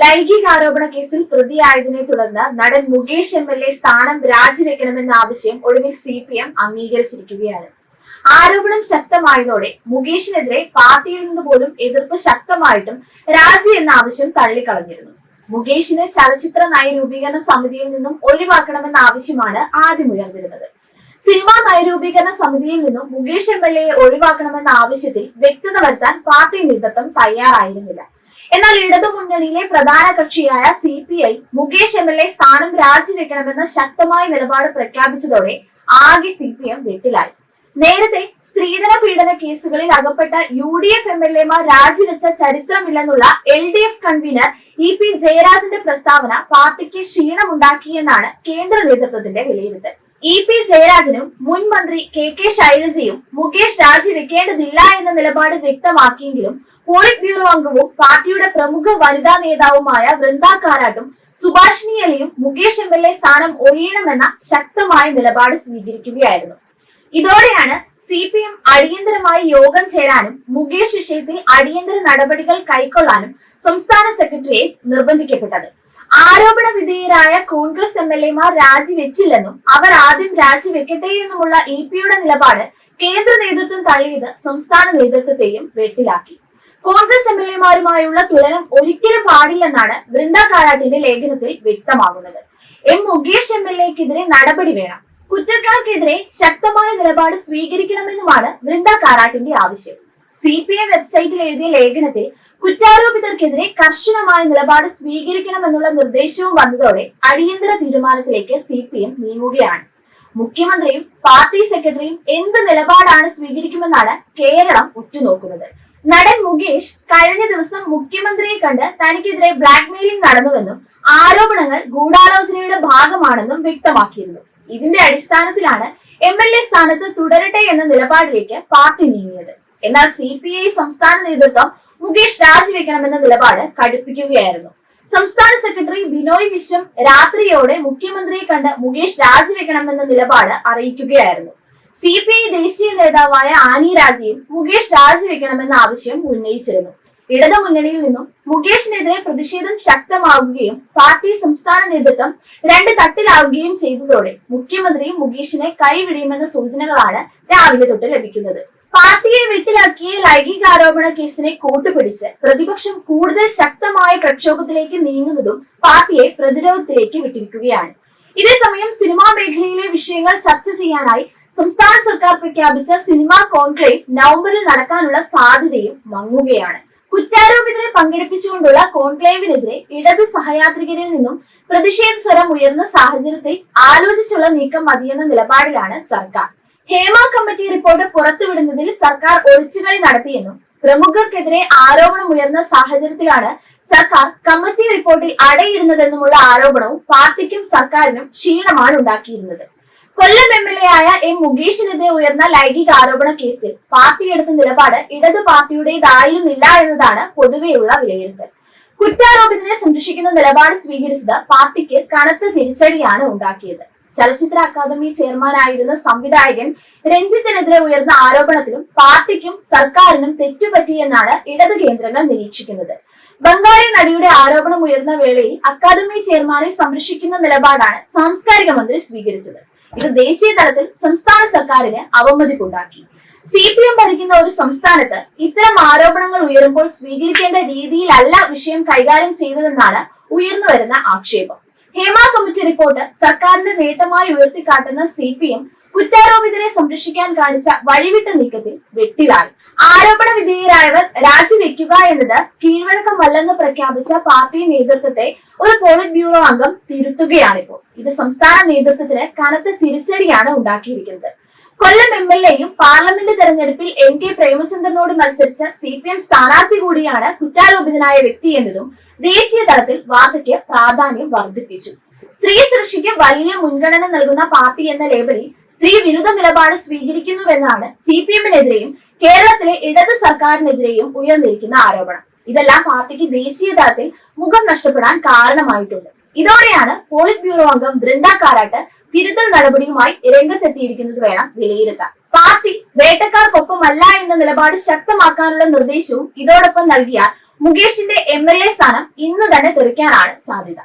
ലൈംഗികാരോപണ കേസിൽ പ്രതിയായതിനെ തുടർന്ന് നടൻ മുകേഷ് എം എൽ എ സ്ഥാനം രാജിവെക്കണമെന്ന ആവശ്യം ഒടുവിൽ സി പി എം അംഗീകരിച്ചിരിക്കുകയാണ്. ആരോപണം ശക്തമായതോടെ മുകേഷിനെതിരെ പാർട്ടിയിൽ നിന്ന് പോലും എതിർപ്പ് ശക്തമായിട്ടും രാജി എന്ന ആവശ്യം തള്ളിക്കളഞ്ഞിരുന്നു. മുകേഷിനെ ചലച്ചിത്ര നയരൂപീകരണ സമിതിയിൽ നിന്നും ഒഴിവാക്കണമെന്ന ആവശ്യമാണ് ആദ്യം ഉയർന്നിരുന്നത്. സിനിമാ നയരൂപീകരണ സമിതിയിൽ നിന്നും മുകേഷ് എം എൽ എയെ ഒഴിവാക്കണമെന്ന ആവശ്യത്തിൽ വ്യക്തത വരുത്താൻ പാർട്ടി നേതൃത്വം തയ്യാറായിരുന്നില്ല. എന്നാൽ ഇടതുമുന്നണിയിലെ പ്രധാന കക്ഷിയായ C P I Mukesh M L A സ്ഥാനം രാജിവെക്കണമെന്ന ശക്തമായ നിലപാട് പ്രഖ്യാപിച്ചതോടെ ആകെ സി പി എം വെട്ടിലായി. നേരത്തെ സ്ത്രീധന പീഡന കേസുകളിൽ അകപ്പെട്ട U D F M L എമാർ രാജിവെച്ച ചരിത്രമില്ലെന്നുള്ള L D F convener E P ജയരാജന്റെ പ്രസ്താവന പാർട്ടിക്ക് ക്ഷീണമുണ്ടാക്കിയെന്നാണ് കേന്ദ്ര നേതൃത്വത്തിന്റെ വിലയിരുത്തൽ. ഇ പി ജയരാജനും മുൻ മന്ത്രി കെ കെ ശൈലജയും മുകേഷ് രാജിവെക്കേണ്ടതില്ല എന്ന നിലപാട് വ്യക്തമാക്കിയെങ്കിലും പോളിറ്റ് ബ്യൂറോ അംഗവും പാർട്ടിയുടെ പ്രമുഖ വനിതാ നേതാവുമായ വൃന്ദ കാരാട്ടും സുഭാഷിണി അലിയും മുകേഷ് എം എൽ എ സ്ഥാനം ഒഴിയണമെന്ന ശക്തമായ നിലപാട് സ്വീകരിക്കുകയായിരുന്നു. ഇതോടെയാണ് സി പി എം അടിയന്തരമായി യോഗം ചേരാനും മുകേഷ് വിഷയത്തിൽ അടിയന്തര നടപടികൾ കൈക്കൊള്ളാനും സംസ്ഥാന സെക്രട്ടറിയെ നിർബന്ധിക്കപ്പെട്ടത്. ആരോപണ വിധേയരായ കോൺഗ്രസ് എം എൽ എമാർ രാജിവെച്ചില്ലെന്നും അവർ ആദ്യം രാജിവെക്കട്ടെ എന്നുമുള്ള ഇ പിയുടെ നിലപാട് കേന്ദ്ര നേതൃത്വം തള്ളിയത് സംസ്ഥാന നേതൃത്വത്തെയും വെട്ടിലാക്കി. കോൺഗ്രസ് എം എൽ എമാരുമായുള്ള തുലനം ഒരിക്കലും പാടില്ലെന്നാണ് വൃന്ദ കാരാട്ടിന്റെ ലേഖനത്തിൽ വ്യക്തമാകുന്നത്. എം മുകേഷ് എം എൽ എക്കെതിരെ നടപടി വേണം. കുറ്റക്കാർക്കെതിരെ ശക്തമായ നിലപാട് സ്വീകരിക്കണമെന്നുമാണ് വൃന്ദ കാരാട്ടിന്റെ ആവശ്യം. സി പി ഐ വെബ്സൈറ്റിൽ എഴുതിയ ലേഖനത്തിൽ കുറ്റാരോപിതർക്കെതിരെ കർശനമായ നിലപാട് സ്വീകരിക്കണമെന്നുള്ള നിർദ്ദേശവും വന്നതോടെ അടിയന്തര തീരുമാനത്തിലേക്ക് സി പി എം നീങ്ങുകയാണ്. മുഖ്യമന്ത്രിയും പാർട്ടി സെക്രട്ടറിയും എന്ത് നിലപാടാണ് സ്വീകരിക്കുമെന്നാണ് കേരളം ഉറ്റുനോക്കുന്നത്. നടൻ മുകേഷ് കഴിഞ്ഞ ദിവസം മുഖ്യമന്ത്രിയെ കണ്ട് തനിക്കെതിരെ ബ്ലാക്ക്മെയിലിംഗ് നടന്നുവെന്നും ആരോപണങ്ങൾ ഗൂഢാലോചനയുടെ ഭാഗമാണെന്നും വ്യക്തമാക്കിയിരുന്നു. ഇതിന്റെ അടിസ്ഥാനത്തിലാണ് എം എൽ എ സ്ഥാനത്ത് തുടരട്ടെ എന്ന നിലപാടിലേക്ക് പാർട്ടി നീങ്ങിയത്. എന്നാൽ സി പി ഐ സംസ്ഥാന നേതൃത്വം മുകേഷ് രാജിവെക്കണമെന്ന നിലപാട് കടുപ്പിക്കുകയായിരുന്നു. സംസ്ഥാന സെക്രട്ടറി ബിനോയ് വിശ്വം രാത്രിയോടെ മുഖ്യമന്ത്രിയെ കണ്ട് മുകേഷ് രാജിവെക്കണമെന്ന നിലപാട് അറിയിക്കുകയായിരുന്നു. സി പി ഐ ദേശീയ നേതാവായ ആനി രാജയും മുകേഷ് രാജിവെക്കണമെന്ന ആവശ്യം ഉന്നയിച്ചിരുന്നു. ഇടതുമുന്നണിയിൽ നിന്നും മുകേഷിനെതിരെ പ്രതിഷേധം ശക്തമാവുകയും പാർട്ടി സംസ്ഥാന നേതൃത്വം രണ്ട് തട്ടിലാവുകയും ചെയ്തതോടെ മുഖ്യമന്ത്രി മുകേഷിനെ കൈവിടിയുമെന്ന സൂചനകളാണ് രാവിലെ തൊട്ട് ലഭിക്കുന്നത്. പാർട്ടിയെ വിട്ടിലാക്കിയ ലൈംഗികാരോപണ കേസിനെ കൂട്ടുപിടിച്ച് പ്രതിപക്ഷം കൂടുതൽ ശക്തമായ പ്രക്ഷോഭത്തിലേക്ക് നീങ്ങുന്നതും പാർട്ടിയെ പ്രതിരോധത്തിലേക്ക് വിട്ടിരിക്കുകയാണ്. ഇതേസമയം സിനിമാ മേഖലയിലെ വിഷയങ്ങൾ ചർച്ച ചെയ്യാനായി സംസ്ഥാന സർക്കാർ പ്രഖ്യാപിച്ച സിനിമാ കോൺക്ലേവ് നവംബറിൽ നടക്കാനുള്ള സാധ്യതയും മങ്ങുകയാണ്. കുറ്റാരോപിതരെ പങ്കെടുപ്പിച്ചുകൊണ്ടുള്ള കോൺക്ലേവിനെതിരെ ഇടത് സഹയാത്രികരിൽ നിന്നും പ്രതിഷേധ സ്വരം ഉയർന്ന സാഹചര്യത്തിൽ ആലോചിച്ചുള്ള നീക്കം മതിയെന്ന നിലപാടിലാണ് സർക്കാർ. ഹേമ കമ്മിറ്റി റിപ്പോർട്ട് പുറത്തുവിടുന്നതിൽ സർക്കാർ ഒളിച്ചുകളി നടത്തിയെന്നും പ്രമുഖർക്കെതിരെ ആരോപണം ഉയർന്ന സാഹചര്യത്തിലാണ് സർക്കാർ കമ്മിറ്റി റിപ്പോർട്ടിൽ അടയിരുന്നതെന്നുമുള്ള ആരോപണവും പാർട്ടിക്കും സർക്കാരിനും ക്ഷീണമാണ് ഉണ്ടാക്കിയിരുന്നത്. കൊല്ലം എം എൽ എ ആയ എം മുകേഷിനെതിരെ ഉയർന്ന ലൈംഗിക ആരോപണ കേസിൽ പാർട്ടി എടുത്ത നിലപാട് ഇടത് പാർട്ടിയുടേതായിരുന്നില്ല എന്നതാണ് പൊതുവെയുള്ള വിലയിരുത്തൽ. കുറ്റാരോപിതനെ സംരക്ഷിക്കുന്ന നിലപാട് സ്വീകരിച്ചത് പാർട്ടിക്ക് കനത്ത തിരിച്ചടിയാണ് ഉണ്ടാക്കിയത്. ചലച്ചിത്ര അക്കാദമി ചെയർമാനായിരുന്ന സംവിധായകൻ രഞ്ജിത്തിനെതിരെ ഉയർന്ന ആരോപണത്തിലും പാർട്ടിക്കും സർക്കാരിനും തെറ്റുപറ്റിയെന്നാണ് ഇടതു കേന്ദ്രങ്ങൾ നിരീക്ഷിക്കുന്നത്. ബംഗാളി നടിയുടെ ആരോപണം ഉയർന്ന വേളയിൽ അക്കാദമി ചെയർമാനെ സംരക്ഷിക്കുന്ന നിലപാടാണ് സാംസ്കാരിക മന്ത്രി സ്വീകരിച്ചത്. ഇത് ദേശീയ തലത്തിൽ സംസ്ഥാന സർക്കാരിന് അവമതിപ്പുണ്ടാക്കി. സി പി എം ഭരിക്കുന്ന ഒരു സംസ്ഥാനത്ത് ഇത്തരം ആരോപണങ്ങൾ ഉയരുമ്പോൾ സ്വീകരിക്കേണ്ട രീതിയിലല്ല വിഷയം കൈകാര്യം ചെയ്തതെന്നാണ് ഉയർന്നു വരുന്ന ആക്ഷേപം. ഹേമ കമ്മിറ്റി റിപ്പോർട്ട് സർക്കാരിന്റെ നേട്ടമായി ഉയർത്തിക്കാട്ടുന്ന സി പി എം കുറ്റാരോപിതരെ സംരക്ഷിക്കാൻ കാണിച്ച വഴിവിട്ട നീക്കത്തിൽ വെട്ടിലായി. ആരോപണ വിധേയരായവർ രാജിവെക്കുക എന്നത് കീഴ്വഴക്കമല്ലെന്ന് പ്രഖ്യാപിച്ച പാർട്ടി നേതൃത്വത്തെ ഒരു പോളിറ്റ് ബ്യൂറോ അംഗം തിരുത്തുകയാണിപ്പോൾ. ഇത് സംസ്ഥാന നേതൃത്വത്തിന് കനത്ത തിരിച്ചടിയാണ് ഉണ്ടാക്കിയിരിക്കുന്നത്. കൊല്ലം എം എൽ എയും പാർലമെന്റ് തെരഞ്ഞെടുപ്പിൽ എൻ കെ പ്രേമചന്ദ്രനോട് മത്സരിച്ച സി പി എം സ്ഥാനാർത്ഥി കൂടിയാണ് കുറ്റാരോപിതനായ വ്യക്തി എന്നതും ദേശീയ തലത്തിൽ വാർത്തയ്ക്ക് പ്രാധാന്യം വർദ്ധിപ്പിച്ചു. സ്ത്രീ സുരക്ഷയ്ക്ക് വലിയ മുൻഗണന നൽകുന്ന പാർട്ടി എന്ന ലേബലിൽ സ്ത്രീ വിരുദ്ധ നിലപാട് സ്വീകരിക്കുന്നുവെന്നാണ് സി പി എമ്മിനെതിരെയും കേരളത്തിലെ ഇടത് സർക്കാരിനെതിരെയും ഉയർന്നിരിക്കുന്ന ആരോപണം. ഇതെല്ലാം പാർട്ടിക്ക് ദേശീയ തലത്തിൽ മുഖം നഷ്ടപ്പെടാൻ കാരണമായിട്ടുണ്ട്. ഇതോടെയാണ് പോളിറ്റ് ബ്യൂറോ അംഗം ബൃന്ദ കാരാട്ട് തിരുത്തൽ നടപടിയുമായി രംഗത്തെത്തിയിരിക്കുന്നത് വേണം വിലയിരുത്താൻ. പാർട്ടി വേട്ടക്കാർക്കൊപ്പമല്ല എന്ന നിലപാട് ശക്തമാക്കാനുള്ള നിർദ്ദേശവും ഇതോടൊപ്പം നൽകിയാൽ മുകേഷിന്റെ എം എൽ എ സ്ഥാനം ഇന്ന് തന്നെ തെറിക്കാനാണ് സാധ്യത.